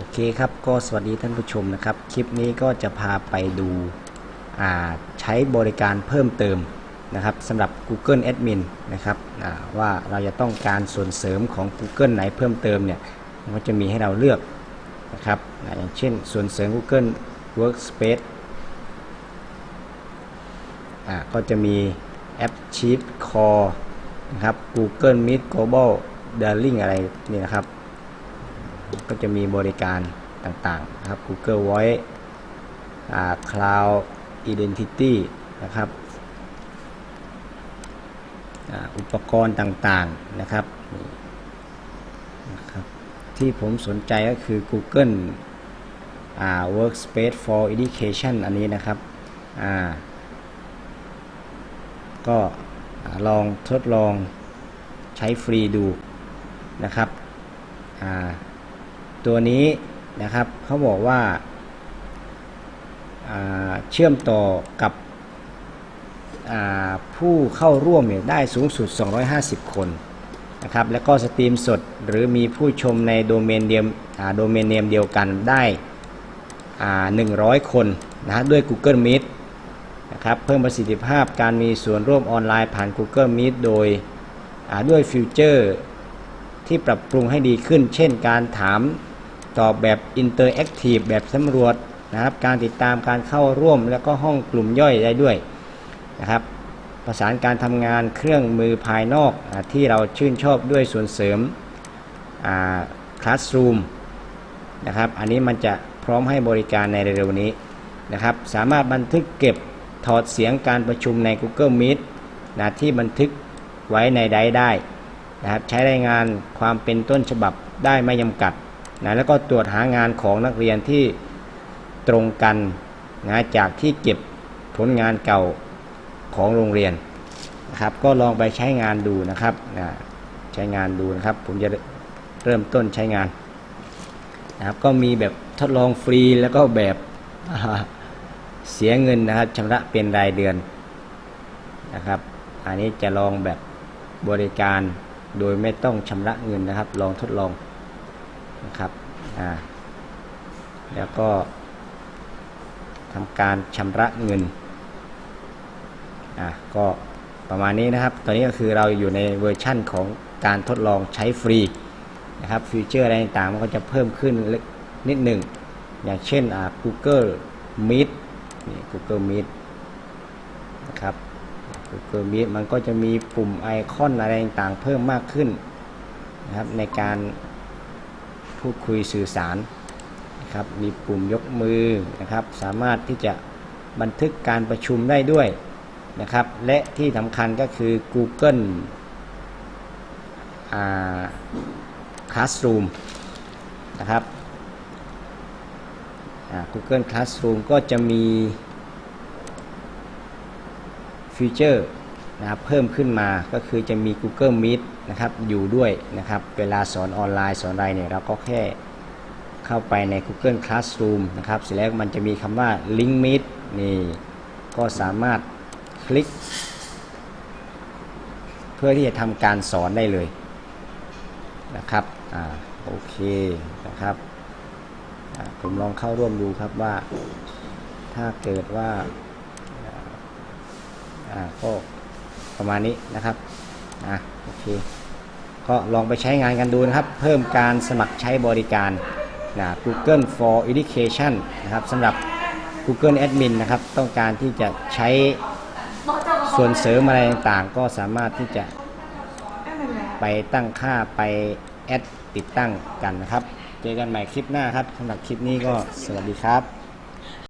โอเคครับก็สวัสดีท่านผู้ชมนะครับ คลิปนี้ก็จะพาไปดูใช้บริการเพิ่มเติมนะครับสำหรับ Google Admin นะครับว่าเราจะต้องการส่วนเสริมของ Google ไหนเพิ่มเติมเนี่ยมันก็จะมีให้เราเลือกนะครับอย่างเช่นส่วนเสริม Google Workspace ก็จะมีแอป Sheet Core นะครับ Google Meet Global Dialing อะไรนี่นะครับ ก็จะมีบริการต่างๆนะครับ Google Voice อ่า Cloud Identity นะครับอุปกรณ์ต่างๆนะครับนะครับ ที่ผมสนใจก็คือ Google อ Workspace for Education อันนี้นะครับก็ลองทดลองใช้ฟรีดูนะครับ อ่า ตัวนี้นะครับเขาบอกว่าาเชื่อมต่อกับผู้เข้าร่วมเนี่ยได้สูงสุด 250 คนนะครับแล้วก็สตรีมสดหรือมีผู้ชมในโดเมนเดียมโดเมนเนมเดียวกันได้100 คนนะด้วย Google Meet นะครับเพิ่มประสิทธิภาพการมีส่วนร่วมออนไลน์ผ่าน Google Meet โดยด้วยฟิวเจอร์ที่ปรับปรุงให้ดีขึ้น เช่นการถาม ตอบแบบอินเตอร์แอคทีฟแบบสำรวจนะครับ การติดตามการเข้าร่วมแล้วก็ห้องกลุ่มย่อยได้ด้วยนะครับประสานการทำงานเครื่องมือภายนอกอที่เราชื่นชอบด้วยส่วนเสริมคลาสรูมนะครับ อันนี้มันจะพร้อมให้บริการในเร็วๆนี้นะครับ สามารถบันทึกเก็บถอดเสียงการประชุมใน Google Meet นะที่บันทึกไว้ในไดได้นะครับ ใช้รายงานความเป็นต้นฉบับได้ไม่จำกัด นะแล้วก็ตรวจหางานของนักเรียนที่ตรงกันนะจากที่เก็บผลงานเก่าของโรงเรียนนะครับก็ลองไปใช้งานดูนะครับนะใช้งานดูนะครับ ผมจะเริ่มต้นใช้งานนะครับก็มีแบบทดลองฟรีแล้วก็แบบเสียเงินนะครับชำระเป็นรายเดือนนะครับ อันนี้จะลองแบบบริการโดยไม่ต้องชำระเงินนะครับ ลองทดลองนะครับ อ่าแล้วก็ทำการชำระเงินอ่าก็ประมาณนี้นะครับ ตอนนี้ก็คือเราอยู่ในเวอร์ชั่นของการทดลองใช้ฟรีนะครับฟีเจอร์อะไรต่างๆมันก็จะเพิ่มขึ้นเล็กนิดหนึ่ง อย่างเช่นอ่า Google Meet นี่ Google Meet นะครับ Google Meet มันก็จะมีปุ่มไอคอนอะไรต่างๆเพิ่มมากขึ้นนะครับในการ พูดคุยสื่อสารนะครับมีปุ่มยกมือนะครับ สามารถที่จะบันทึกการประชุมได้ด้วยนะครับ และที่สำคัญก็คือ Google อ่า Classroom นะครับ Google Classroom ก็จะมีฟีเจอร์ นะครับเพิ่มขึ้นมาก็คือจะมี Google Meet นะครับอยู่ด้วยนะครับเวลาสอนออนไลน์สอนอะไรเนี่ยเราก็แค่เข้าไปใน Google Classroom นะครับเสร็จแล้วมันจะมีคำว่า Link Meet นี่ก็สามารถคลิก เพื่อที่จะทำการสอนได้เลยนะครับอ่าโอเคนะครับผมลองเข้าร่วมดูครับว่าถ้าเกิดว่าก็ ประมาณนี้นะครับอะโอเคก็ลองไปใช้งานกันดูนะครับ เพิ่มการสมัครใช้บริการนะ Google for Education นะครับสำหรับ Google Admin นะครับ ต้องการที่จะใช้ส่วนเสริมอะไรต่างๆ ก็สามารถที่จะไปตั้งค่าไปแอดติดตั้งกันนะครับ เจอกันใหม่คลิปหน้าครับสำหรับคลิปนี้ก็สวัสดีครับ